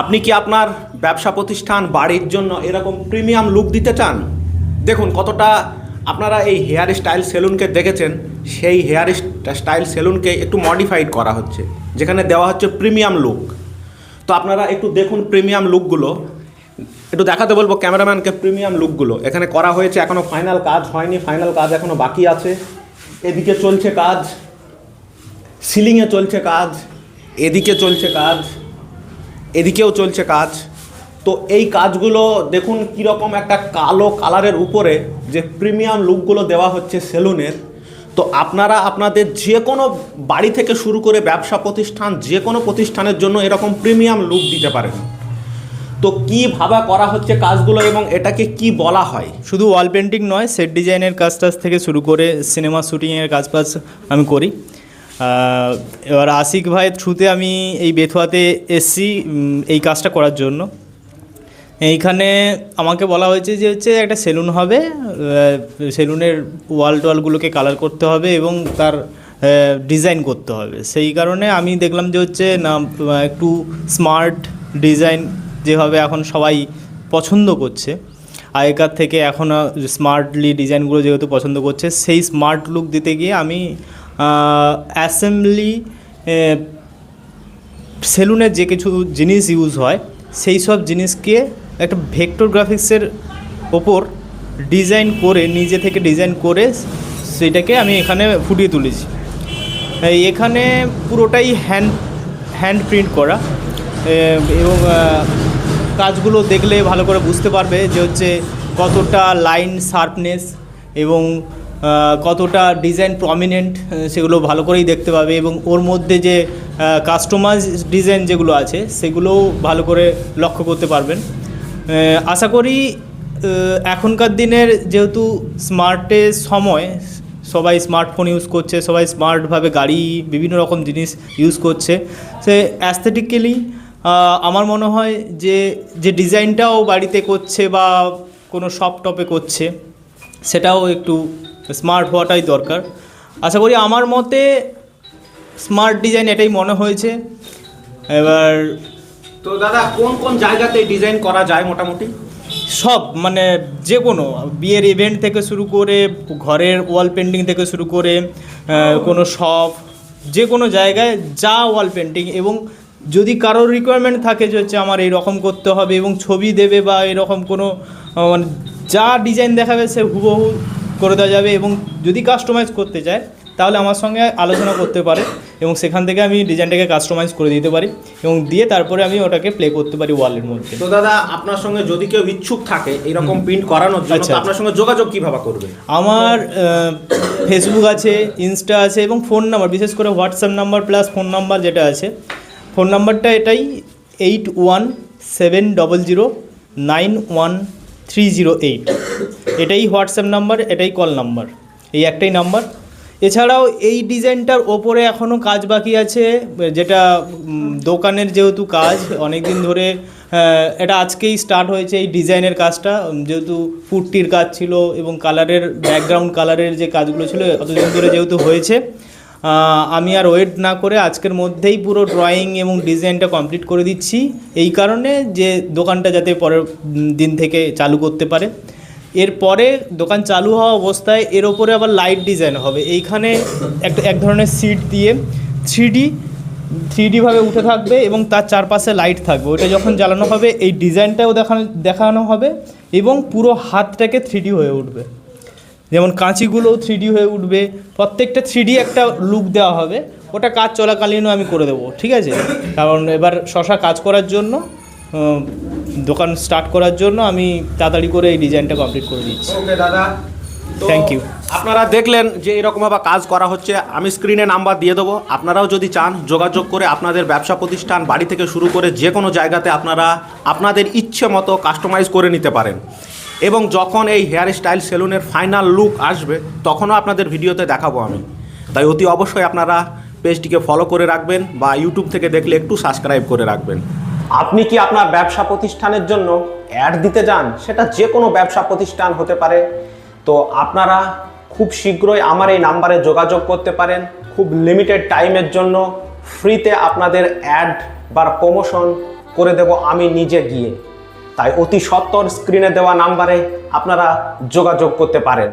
আপনি কি আপনার ব্যবসা প্রতিষ্ঠান, বাড়ির জন্য এরকম প্রিমিয়াম লুক দিতে চান? দেখুন, কতটা আপনারা এই হেয়ার স্টাইল সেলুনকে দেখেছেন, সেই হেয়ার স্টাইল সেলুনকে একটু মডিফাইড করা হচ্ছে, যেখানে দেওয়া হচ্ছে প্রিমিয়াম লুক। তো আপনারা একটু দেখুন প্রিমিয়াম লুকগুলো। একটু দেখাতে বলব ক্যামেরাম্যানকে প্রিমিয়াম লুকগুলো। এখানে করা হয়েছে এখনও ফাইনাল কাজ হয়নি, ফাইনাল কাজ এখনও বাকি আছে। এদিকে চলছে কাজ, সিলিংয়ে চলছে কাজ, এদিকে চলছে কাজ। এদিকেও চলছে কাজ। তো এই কাজগুলো দেখুন কীরকম একটা কালো কালারের উপরে যে প্রিমিয়াম লুকগুলো দেওয়া হচ্ছে সেলুনের। তো আপনারা আপনাদের যে কোনো বাড়ি থেকে শুরু করে ব্যবসা প্রতিষ্ঠান, যে কোনো প্রতিষ্ঠানের জন্য এরকম প্রিমিয়াম লুক দিতে পারেন। তো কীভাবে করা হচ্ছে কাজগুলো এবং এটাকে কি বলা হয়? শুধু ওয়াল পেন্টিং নয় সেট ডিজাইনের কাজ টাজ থেকে শুরু করে সিনেমা শুটিংয়ের কাজ ফাজ আমি করি। এবার আশিক ভাইয়ের থ্রুতে আমি এই বেথুয়াতে এসছি এই কাজটা করার জন্য। এইখানে আমাকে বলা হয়েছে যে হচ্ছে একটা সেলুন হবে সেলুনের ওয়াল টোয়ালগুলোকে কালার করতে হবে এবং তার ডিজাইন করতে হবে। সেই কারণে আমি দেখলাম যে হচ্ছে না একটু স্মার্ট ডিজাইন যেভাবে এখন সবাই পছন্দ করছে, আগেকার থেকে এখন স্মার্টলি ডিজাইনগুলো যেহেতু পছন্দ করছে, সেই স্মার্ট লুক দিতে গিয়ে আমি অ্যাসেম্বলি সেলুনের যে কিছু জিনিস ইউজ হয়, সেই সব জিনিসকে একটা ভেক্টর গ্রাফিক্সের ওপর ডিজাইন করে, নিজে থেকে ডিজাইন করে সেটাকে আমি এখানে ফুটিয়ে তুলেছি। এখানে পুরোটাই হ্যান্ড হ্যান্ড প্রিন্ট করা। এবং কাজগুলো দেখলে ভালো করে বুঝতে পারবে যে হচ্ছে কতটা লাইন শার্পনেস এবং কতটা ডিজাইন প্রমিনেন্ট সেগুলো ভালো করেই দেখতে পাবে এবং ওর মধ্যে যে কাস্টমাইজ ডিজাইন যেগুলো আছে, সেগুলোও ভালো করে লক্ষ্য করতে পারবেন। আশা করি এখনকার দিনের যেহেতু স্মার্টের সময়, সবাই স্মার্টফোন ইউজ করছে, সবাই স্মার্টভাবে গাড়ি, বিভিন্ন রকম জিনিস ইউজ করছে, সে অ্যাস্থেটিক্যালি আমার মনে হয় যে যে ডিজাইনটাও বাড়িতে করছে বা কোনো শপ টপে করছে, সেটাও একটু স্মার্ট হওয়াটাই দরকার। আশা করি আমার মতে স্মার্ট ডিজাইন এটাই মনে হয়েছে। এবার তো দাদা কোন কোন জায়গাতে ডিজাইন করা যায় মোটামুটি? সব মানে যে কোনো বিয়ের ইভেন্ট থেকে শুরু করে ঘরের ওয়াল পেন্টিং থেকে শুরু করে কোনো শপ যে কোনো জায়গায় যা ওয়াল পেন্টিং এবং যদি কারোর রিকোয়ারমেন্ট থাকে যে হচ্ছে আমার এইরকম করতে হবে এবং ছবি দেবে বা এরকম কোনো মানে যা ডিজাইন দেখাবে সে হুবহু করে দেওয়া যাবে এবং যদি কাস্টমাইজ করতে চায় তাহলে আমার সঙ্গে আলোচনা করতে পারে এবং সেখান থেকে আমি ডিজাইনটাকে কাস্টমাইজ করে দিতে পারি এবং দিয়ে তারপরে আমি ওটাকে প্লে করতে পারি ওয়ালের মধ্যে তো। দাদা আপনার সঙ্গে যদি কেউ ইচ্ছুক থাকে এরকম প্রিন্ট করানোর জন্য আচ্ছা, আপনার সঙ্গে যোগাযোগ কীভাবে করবে? আমার ফেসবুক আছে ইনস্টা আছে এবং ফোন নাম্বার বিশেষ করে WhatsApp number plus phone number যেটা আছে ফোন নাম্বারটা এটাই eight one seven double zero nine one three zero eight এটাই হোয়াটসঅ্যাপ নাম্বার, এটাই কল নাম্বার, এই একটাই নাম্বার। এছাড়াও এই ডিজাইনটার ওপরে এখনও কাজ বাকি আছে, যেটা দোকানের যেহেতু কাজ অনেক দিন ধরে এটা আজকেই স্টার্ট হয়েছে এই ডিজাইনের কাজটা। যেহেতু পুট্টির কাজ ছিল এবং কালারের ব্যাকগ্রাউন্ড কালারের যে কাজগুলো ছিল অতদিন ধরে যেহেতু হয়েছে। আমি আর ওয়েট না করে আজকের মধ্যেই পুরো ড্রয়িং এবং ডিজাইনটা কমপ্লিট করে দিচ্ছি। এই কারণে যে দোকানটা যাতে পরের দিন থেকে চালু করতে পারে। এরপরে দোকান চালু হওয়া অবস্থায় এর ওপরে আবার লাইট ডিজাইন হবে। এইখানে একটা, এক ধরনের সিট দিয়ে থ্রি ডি থ্রি ডিভাবে উঠে থাকবে এবং তার চারপাশে লাইট থাকবে। ওটা যখন জ্বালানো হবে, এই ডিজাইনটাও দেখানো দেখানো হবে এবং পুরো হাতটাকে থ্রি হয়ে উঠবে। যেমন কাঁচিগুলোও থ্রি ডি হয়ে উঠবে প্রত্যেকটা থ্রি একটা লুক দেওয়া হবে ওটা কাজ চলাকালীনও আমি করে দেবো ঠিক আছে? কারণ এবার শশা কাজ করার জন্য দোকান স্টার্ট করার জন্য আমি তাড়াতাড়ি করে এই ডিজাইনটা কমপ্লিট করে দিচ্ছি। ওকে দাদা। Thank you. আপনারা দেখলেন যে এরকমভাবে কাজ করা হচ্ছে আমি স্ক্রিনে নাম্বার দিয়ে দেবো। আপনারাও যদি চান যোগাযোগ করে আপনাদের ব্যবসা প্রতিষ্ঠান বাড়ি থেকে শুরু করে যে কোনো জায়গাতে আপনারা আপনাদের ইচ্ছে মতো কাস্টমাইজ করে নিতে পারেন। এবং যখন এই হেয়ার স্টাইল সেলুনের ফাইনাল লুক আসবে, তখনও আপনাদের ভিডিওতে দেখাবো আমি। তাই অতি অবশ্যই আপনারা পেজটিকে ফলো করে রাখবেন বা ইউটিউব থেকে দেখলে একটু সাবস্ক্রাইব করে রাখবেন। আপনি কি আপনার ব্যবসা প্রতিষ্ঠানের জন্য অ্যাড দিতে যান সেটা যে কোনো ব্যবসা প্রতিষ্ঠান হতে পারে। তো আপনারা খুব শীঘ্রই আমার এই নাম্বারে যোগাযোগ করতে পারেন। খুব লিমিটেড টাইমের জন্য ফ্রিতে আপনাদের অ্যাড বা প্রমোশন করে দেব আমি নিজে গিয়ে। তাই অতি সত্তর স্ক্রিনে দেওয়া নাম্বারে আপনারা যোগাযোগ করতে পারেন।